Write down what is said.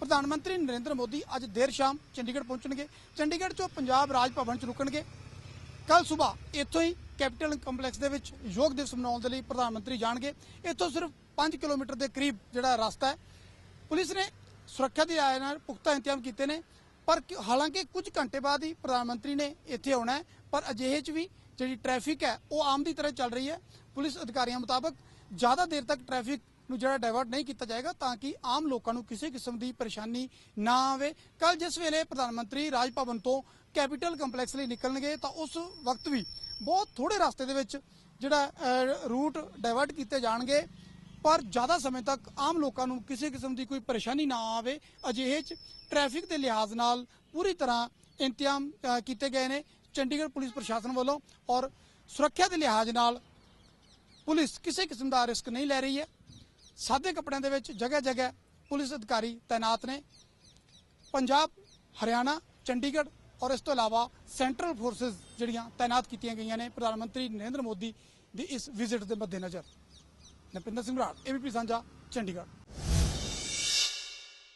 ਪ੍ਰਧਾਨ ਮੰਤਰੀ ਨਰਿੰਦਰ ਮੋਦੀ ਅੱਜ ਦੇਰ ਸ਼ਾਮ ਚੰਡੀਗੜ੍ਹ ਪਹੁੰਚਣਗੇ। ਚੰਡੀਗੜ੍ਹ ਤੋਂ ਪੰਜਾਬ ਰਾਜ ਭਵਨ ਚ ਰੁਕਣਗੇ। ਕੱਲ ਸਵੇਰ ਇੱਥੋਂ ਹੀ ਕੈਪੀਟਲ ਕੰਪਲੈਕਸ ਦੇ ਵਿੱਚ ਯੋਗ ਦਿਵਸ ਮਨਾਉਣ ਦੇ ਲਈ ਪ੍ਰਧਾਨ ਮੰਤਰੀ ਜਾਣਗੇ। ਇੱਥੋਂ ਸਿਰਫ 5 ਕਿਲੋਮੀਟਰ ਦੇ ਕਰੀਬ ਜਿਹੜਾ ਰਸਤਾ ਹੈ, ਪੁਲਿਸ ਨੇ ਸੁਰੱਖਿਆ ਦੀ ਰਾਏ ਨਾਲ ਪੁਖਤਾ ਇੰਤਜ਼ਾਮ ਕੀਤੇ ਨੇ। ਪਰ ਹਾਲਾਂਕਿ ਕੁਝ ਘੰਟੇ ਬਾਅਦ ਹੀ ਪ੍ਰਧਾਨ ਮੰਤਰੀ ਨੇ ਇੱਥੇ ਆਉਣਾ ਹੈ, ਪਰ ਅਜਿਹੇ 'ਚ ਵੀ ਜਿਹੜੀ ਟ੍ਰੈਫਿਕ ਹੈ, ਉਹ ਆਮ ਦੀ ਤਰ੍ਹਾਂ ਚੱਲ ਰਹੀ ਹੈ। ਪੁਲਿਸ ਅਧਿਕਾਰੀਆਂ ਮੁਤਾਬਕ ਜ਼ਿਆਦਾ ਦੇਰ ਤੱਕ ਟ੍ਰੈਫਿਕ ਨੂੰ ਜਿਹੜਾ ਡਾਇਵਰਟ ਨਹੀਂ ਕੀਤਾ ਜਾਏਗਾ ਤਾਂ ਕਿ ਆਮ ਲੋਕਾਂ ਨੂੰ ਕਿਸੇ ਕਿਸਮ ਦੀ ਪਰੇਸ਼ਾਨੀ ਨਾ ਆਵੇ। ਕੱਲ ਜਿਸ ਵੇਲੇ ਪ੍ਰਧਾਨ ਮੰਤਰੀ ਰਾਜ ਭਵਨ ਤੋਂ ਕੈਪੀਟਲ ਕੰਪਲੈਕਸ ਲਈ ਨਿਕਲਣਗੇ ਤਾਂ ਉਸ ਵਕਤ ਵੀ ਬਹੁਤ ਥੋੜੇ ਰਸਤੇ ਦੇ ਵਿੱਚ ਜਿਹੜਾ ਰੂਟ ਡਾਇਵਰਟ ਕੀਤੇ ਜਾਣਗੇ। ਪਰ ਜ਼ਿਆਦਾ ਸਮੇਂ ਤੱਕ ਆਮ ਲੋਕਾਂ ਨੂੰ ਕਿਸੇ ਕਿਸਮ ਦੀ ਕੋਈ ਪਰੇਸ਼ਾਨੀ ਨਾ ਆਵੇ। ਅਜਿਹੇ ਚ ਟ੍ਰੈਫਿਕ ਦੇ ਲਿਹਾਜ਼ ਨਾਲ ਪੂਰੀ ਤਰ੍ਹਾਂ ਇੰਤਜ਼ਾਮ ਕੀਤੇ ਗਏ ਨੇ ਚੰਡੀਗੜ੍ਹ ਪੁਲਿਸ ਪ੍ਰਸ਼ਾਸਨ ਵੱਲੋਂ ਔਰ ਸੁਰੱਖਿਆ ਦੇ ਲਿਹਾਜ਼ ਨਾਲ ਪੁਲਿਸ ਕਿਸੇ ਕਿਸਮ ਦਾ ਰਿਸਕ ਨਹੀਂ ਲੈ ਰਹੀ ਹੈ। ਸਾਦੇ ਕੱਪੜਿਆਂ ਦੇ ਵਿੱਚ ਜਗ੍ਹਾ ਜਗ੍ਹਾ ਪੁਲਿਸ ਅਧਿਕਾਰੀ ਤਾਇਨਾਤ ਨੇ। ਪੰਜਾਬ, ਹਰਿਆਣਾ, ਚੰਡੀਗੜ੍ਹ ਔਰ ਇਸ ਤੋਂ ਇਲਾਵਾ ਸੈਂਟਰਲ ਫੋਰਸਸ ਜਿਹੜੀਆਂ ਤਾਇਨਾਤ ਕੀਤੀਆਂ ਗਈਆਂ ਨੇ ਪ੍ਰਧਾਨ ਮੰਤਰੀ ਨਰਿੰਦਰ ਮੋਦੀ ਦੀ ਇਸ ਵਿਜ਼ਿਟ ਦੇ ਮੱਦੇਨਜ਼ਰ। ਨਪਿੰਦਰ ਸਿੰਘ ਰਾੜ ਏਬੀਪੀ ਸਾਂਝਾ, ਚੰਡੀਗੜ੍ਹ।